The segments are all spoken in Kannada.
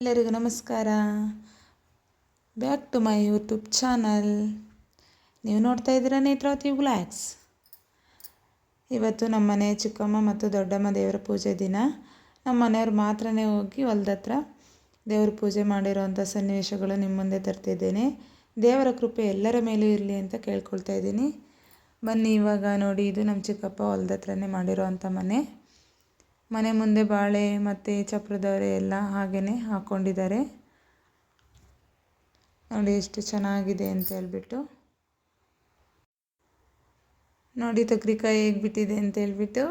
ಎಲ್ಲರಿಗೂ ನಮಸ್ಕಾರ. Back to my YouTube channel ನೀವು ನೋಡ್ತಾ ಇದ್ದೀರಾ ನೇತ್ರಾವತಿ ವ್ಲಾಗ್ಸ್ ಇವತ್ತು ನಮ್ಮ ಮನೆ ಚಿಕ್ಕಮ್ಮ ಮತ್ತು ದೊಡ್ಡಮ್ಮ ದೇವರ ಪೂಜೆ ದಿನ. ನಮ್ಮ ಮನೆಯವ್ರು ಮಾತ್ರನೇ ಹೋಗಿ ಹೊಲ್ದ ಹತ್ರ ದೇವ್ರ ಪೂಜೆ ಮಾಡಿರೋವಂಥ ಸನ್ನಿವೇಶಗಳು ನಿಮ್ಮ ಮುಂದೆ ತರ್ತಿದ್ದೇನೆ. ದೇವರ ಕೃಪೆ ಎಲ್ಲರ ಮೇಲೂ ಇರಲಿ ಅಂತ ಕೇಳ್ಕೊಳ್ತಾ ಇದ್ದೀನಿ. ಬನ್ನಿ ಇವಾಗ ನೋಡಿ, ಇದು ನಮ್ಮ ಚಿಕ್ಕಪ್ಪ ಹೊಲ್ದ ಹತ್ರನೇ ಮಾಡಿರೋವಂಥ ಮನೆ. ಮನೆ ಮುಂದೆ ಬಾಳೆ ಮತ್ತು ಚಪ್ರದವರೆ ಎಲ್ಲ ಹಾಗೆಯೇ ಹಾಕ್ಕೊಂಡಿದ್ದಾರೆ ನೋಡಿ ಎಷ್ಟು ಚೆನ್ನಾಗಿದೆ ಅಂತ ಹೇಳ್ಬಿಟ್ಟು. ನೋಡಿ ತಗ್ರಿಕಾಯಿ ಹೇಗೆ ಬಿಟ್ಟಿದೆ ಅಂತ ಹೇಳ್ಬಿಟ್ಟು.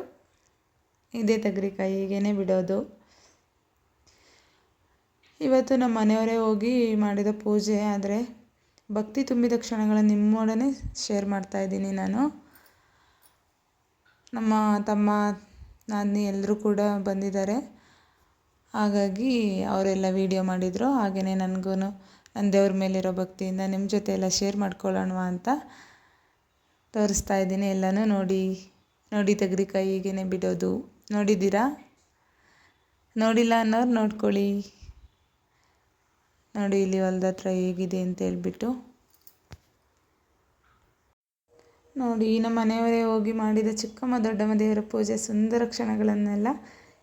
ಇದೇ ತಗ್ರಿಕಾಯಿ ಹೀಗೇ ಬಿಡೋದು. ಇವತ್ತು ನಮ್ಮ ಮನೆಯವರೇ ಹೋಗಿ ಮಾಡಿದ ಪೂಜೆ ಆದರೆ ಭಕ್ತಿ ತುಂಬಿದ ಕ್ಷಣಗಳನ್ನು ನಿಮ್ಮೊಡನೆ ಶೇರ್ ಮಾಡ್ತಾ ಇದ್ದೀನಿ ನಾನು. ನಮ್ಮ ತಮ್ಮ ನಾದಿನಿ ಎಲ್ಲರೂ ಕೂಡ ಬಂದಿದ್ದಾರೆ. ಹಾಗಾಗಿ ಅವರೆಲ್ಲ ವೀಡಿಯೋ ಮಾಡಿದರು. ಹಾಗೆಯೇ ನನಗೂ ನನ್ನ ದೇವ್ರ ಮೇಲಿರೋ ಭಕ್ತಿಯಿಂದ ನಿಮ್ಮ ಜೊತೆ ಎಲ್ಲ ಶೇರ್ ಮಾಡ್ಕೊಳ್ಳೋಣ ಅಂತ ತೋರಿಸ್ತಾ ಇದ್ದೀನಿ. ಎಲ್ಲನೂ ನೋಡಿ ನೋಡಿ ತೆಗ್ರಿಕಾಯಿ ಹೀಗೇ ಬಿಡೋದು. ನೋಡಿದ್ದೀರಾ? ನೋಡಿಲ್ಲ ಅನ್ನೋರು ನೋಡ್ಕೊಳ್ಳಿ. ನೋಡಿ ಇಲ್ಲಿ ಹೊಲ್ದ ಹತ್ರ ಹೇಗಿದೆ ಅಂತ ಹೇಳ್ಬಿಟ್ಟು. ನೋಡಿ ನಮ್ಮ ಮನೆಯವರೇ ಹೋಗಿ ಮಾಡಿದ ಚಿಕ್ಕಮ್ಮ ದೊಡ್ಡಮ್ಮ ದೇವರ ಪೂಜೆ ಸುಂದರ ಕ್ಷಣಗಳನ್ನೆಲ್ಲ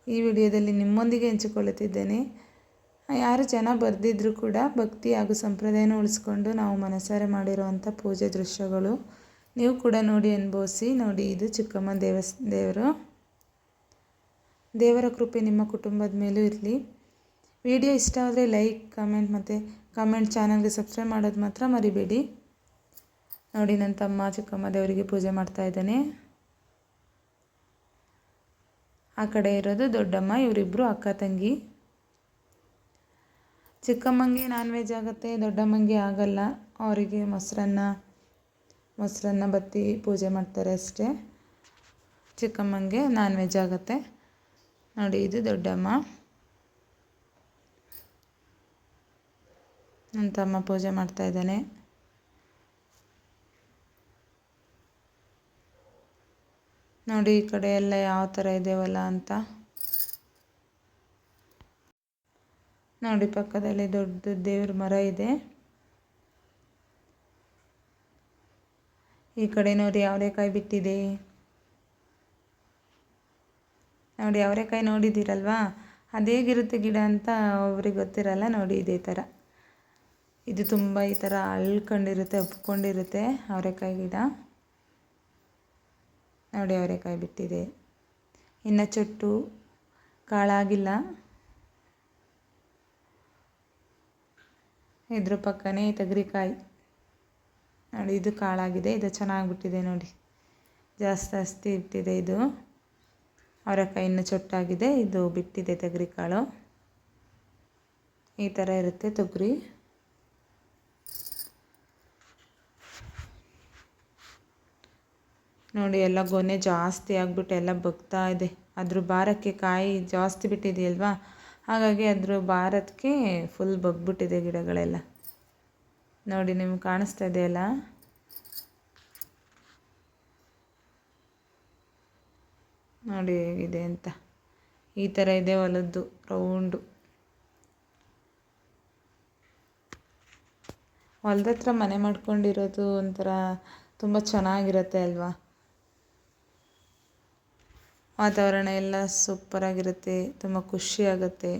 ಈ ವಿಡಿಯೋದಲ್ಲಿ ನಿಮ್ಮೊಂದಿಗೆ ಹಂಚಿಕೊಳ್ಳುತ್ತಿದ್ದೇನೆ. ಯಾರು ಜನ ಬರೆದಿದ್ದರೂ ಕೂಡ ಭಕ್ತಿ ಹಾಗೂ ಸಂಪ್ರದಾಯನ ಉಳಿಸ್ಕೊಂಡು ನಾವು ಮನಸಾರೆ ಮಾಡಿರುವಂಥ ಪೂಜೆ ದೃಶ್ಯಗಳು ನೀವು ಕೂಡ ನೋಡಿ ಅನುಭವಿಸಿ. ನೋಡಿ, ಇದು ಚಿಕ್ಕಮ್ಮ ದೇವಸ್ ದೇವರು. ದೇವರ ಕೃಪೆ ನಿಮ್ಮ ಕುಟುಂಬದ ಮೇಲೂ ಇರಲಿ. ವಿಡಿಯೋ ಇಷ್ಟ ಆದರೆ ಲೈಕ್, ಕಮೆಂಟ್ ಮತ್ತು ಕಮೆಂಟ್ ಚಾನಲ್ಗೆ ಸಬ್ಸ್ಕ್ರೈಬ್ ಮಾಡೋದು ಮಾತ್ರ ಮರಿಬೇಡಿ. ನೋಡಿ, ನನ್ನ ತಮ್ಮ ಚಿಕ್ಕಮ್ಮ ದೇವರಿಗೆ ಪೂಜೆ ಮಾಡ್ತಾ ಇದ್ದಾನೆ. ಆ ಕಡೆ ಇರೋದು ದೊಡ್ಡಮ್ಮ ಇವರಿಬ್ಬರು ಅಕ್ಕ, ತಂಗಿ. ಚಿಕ್ಕಮ್ಮಂಗೆ ನಾನ್ ವೆಜ್ ಆಗುತ್ತೆ, ದೊಡ್ಡಮ್ಮಂಗೆ ಆಗಲ್ಲ. ಅವರಿಗೆ ಮೊಸರನ್ನ ಮೊಸರನ್ನ ಬತ್ತಿ ಪೂಜೆ ಮಾಡ್ತಾರೆ ಅಷ್ಟೇ. ಚಿಕ್ಕಮ್ಮಂಗೆ ನಾನ್ ವೆಜ್ ಆಗುತ್ತೆ. ನೋಡಿ, ಇದು ದೊಡ್ಡಮ್ಮ. ನನ್ನ ತಮ್ಮ ಪೂಜೆ ಮಾಡ್ತಾ ಇದ್ದಾನೆ. ನೋಡಿ ಈ ಕಡೆ ಎಲ್ಲ ಯಾವ ಥರ ಇದೇವಲ್ಲ ಅಂತ. ನೋಡಿ ಪಕ್ಕದಲ್ಲಿ ದೊಡ್ಡ ದೇವ್ರ ಮರ ಇದೆ. ಈ ಕಡೆ ನೋಡಿ ಅವರೆಕಾಯಿ ಬಿಟ್ಟಿದೆ ನೋಡಿ ಅವರೆಕಾಯಿ ನೋಡಿದ್ದೀರಲ್ವಾ? ಅದೇಗಿರುತ್ತೆ ಗಿಡ ಅಂತ ಒಬ್ರಿಗೆ ಗೊತ್ತಿರಲ್ಲ. ನೋಡಿ ಇದೇ ಥರ ಇದು ತುಂಬ ಈ ಥರ ಅಳ್ಕೊಂಡಿರುತ್ತೆ ಒಪ್ಕೊಂಡಿರುತ್ತೆ ಅವರೆಕಾಯಿ ಗಿಡ. ನೋಡಿ ಅವರೆಕಾಯಿ ಬಿಟ್ಟಿದೆ. ಇನ್ನು ಚೊಟ್ಟು ಕಾಳಾಗಿಲ್ಲ. ಇದ್ರ ಪಕ್ಕನೇ ತೆಗ್ರಿಕಾಯಿ. ನೋಡಿ ಇದು ಕಾಳಾಗಿದೆ, ಇದು ಚೆನ್ನಾಗಿ ಬಿಟ್ಟಿದೆ ನೋಡಿ. ಜಾಸ್ತಿ ಅಸ್ತಿ ಇಟ್ಟಿದೆ ಇದು. ಅವರೆಕಾಯಿ ಇನ್ನು ಚೊಟ್ಟಾಗಿದೆ, ಇದು ಬಿಟ್ಟಿದೆ ತೆಗ್ರಿಕಾಳು. ಈ ಥರ ಇರುತ್ತೆ ತೊಗರಿ. ನೋಡಿ ಎಲ್ಲ ಗೊನೆ ಜಾಸ್ತಿ ಆಗಿಬಿಟ್ಟು ಎಲ್ಲ ಬಗ್ತಾ ಇದೆ. ಅದ್ರ ಭಾರಕ್ಕೆ ಕಾಯಿ ಜಾಸ್ತಿ ಬಿಟ್ಟಿದೆಯಲ್ವಾ ಹಾಗಾಗಿ ಅದ್ರ ಭಾರಕ್ಕೆ ಫುಲ್ ಬಗ್ಬಿಟ್ಟಿದೆ ಗಿಡಗಳೆಲ್ಲ. ನೋಡಿ ನಿಮ್ಗೆ ಕಾಣಿಸ್ತಾ ಇದೆಯಲ್ಲ ನೋಡಿ ಹೇಗಿದೆ ಅಂತ. ಈ ಥರ ಇದೆ ಹೊಲದ್ದು, ರೌಂಡು. ಹೊಲ್ದ ಹತ್ರ ಮನೆ ಮಾಡ್ಕೊಂಡಿರೋದು ಒಂಥರ ತುಂಬ ಚೆನ್ನಾಗಿರುತ್ತೆ ಅಲ್ವಾ? ವಾತಾವರಣ ಎಲ್ಲ ಸೂಪರಾಗಿರುತ್ತೆ ತುಂಬ ಖುಷಿಯಾಗುತ್ತೆ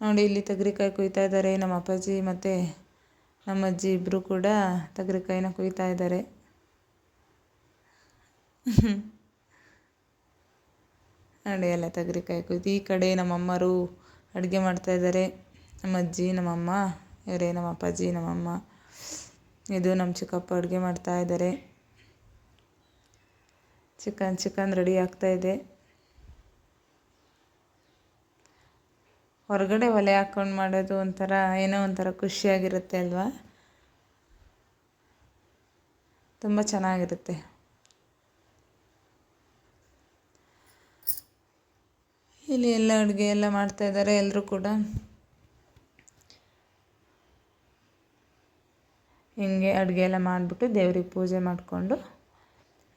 ನೋಡಿ, ಇಲ್ಲಿ ತಗರಿಕಾಯಿ ಕುಯ್ತಾ ಇದ್ದಾರೆ, ನಮ್ಮ ಅಪ್ಪಾಜಿ ಮತ್ತು ನಮ್ಮ ಅಜ್ಜಿ ಇಬ್ಬರು ಕೂಡ ತಗರಿಕಾಯಿನ ಕುಯ್ತಾ ಇದ್ದಾರೆ. ನೋಡಿ, ಎಲ್ಲ ತಗರಿಕಾಯಿ ಕುಯ್ತು ಈ ಕಡೆ ನಮ್ಮಮ್ಮರು ಅಡುಗೆ ಮಾಡ್ತಾಯಿದ್ದಾರೆ ನಮ್ಮ ಅಜ್ಜಿ ನಮ್ಮಮ್ಮ ಇವರೇ ನಮ್ಮ ಅಪ್ಪಾಜಿ ನಮ್ಮಮ್ಮ ಇದು ನಮ್ಮ ಚಿಕ್ಕಪ್ಪ ಅಡುಗೆ ಮಾಡ್ತಾ ಇದ್ದಾರೆ. ಚಿಕನ್ ಚಿಕನ್ ರೆಡಿ ಆಗ್ತಾಯಿದೆ ಹೊರಗಡೆ ಒಲೆ ಹಾಕ್ಕೊಂಡು ಮಾಡೋದು ಒಂಥರ ಏನೋ ಒಂಥರ ಖುಷಿಯಾಗಿರುತ್ತೆ ಅಲ್ವಾ? ತುಂಬ ಚೆನ್ನಾಗಿರುತ್ತೆ. ಇಲ್ಲಿ ಎಲ್ಲ ಅಡುಗೆ ಎಲ್ಲ ಮಾಡ್ತಾಯಿದ್ದಾರೆ ಎಲ್ಲರೂ ಕೂಡ. ಹಿಂಗೆ ಅಡುಗೆ ಎಲ್ಲ ಮಾಡಿಬಿಟ್ಟು ದೇವ್ರಿಗೆ ಪೂಜೆ ಮಾಡಿಕೊಂಡು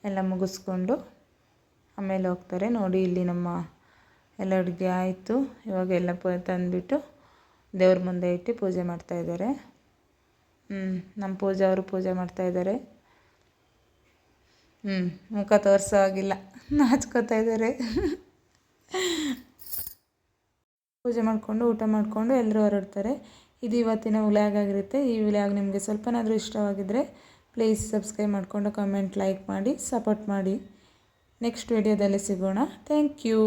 ಎಲ್ಲ ಮುಗಿಸ್ಕೊಂಡು ಆಮೇಲೆ ಹೋಗ್ತಾರೆ. ನೋಡಿ, ಇಲ್ಲಿ ನಮ್ಮ ಎಲ್ಲ ಅಡುಗೆ ಆಯಿತು. ಇವಾಗ ಎಲ್ಲ ಪ, ತಂದುಬಿಟ್ಟು ದೇವ್ರ ಮುಂದೆ ಇಟ್ಟು ಪೂಜೆ ಮಾಡ್ತಾಯಿದ್ದಾರೆ ಹ್ಞೂ ನಮ್ಮ ಪೂಜಾ ಅವರು ಪೂಜೆ ಮಾಡ್ತಾಯಿದ್ದಾರೆ ಹ್ಞೂ ಮುಖ ತೋರಿಸೋ ಆಗಿಲ್ಲ ನಾಚ್ಕೋತಾ ಇದ್ದಾರೆ. ಪೂಜೆ ಮಾಡಿಕೊಂಡು, ಊಟ ಮಾಡಿಕೊಂಡು ಎಲ್ಲರೂ ಹೊರಡ್ತಾರೆ. ಇದು ಇವತ್ತಿನ ವ್ಲಾಗ್ ಆಗಿರುತ್ತೆ. ಈ ವ್ಲಾಗ್ ನಿಮಗೆ ಸ್ವಲ್ಪನಾದರೂ ಇಷ್ಟವಾಗಿದ್ದರೆ ಪ್ಲೀಸ್ ಸಬ್ಸ್ಕ್ರೈಬ್ ಮಾಡಿಕೊಂಡು ಕಮೆಂಟ್ ಲೈಕ್ ಮಾಡಿ ಸಪೋರ್ಟ್ ಮಾಡಿ. ನೆಕ್ಸ್ಟ್ ವಿಡಿಯೋದಲ್ಲಿ ಸಿಗೋಣ. Thank you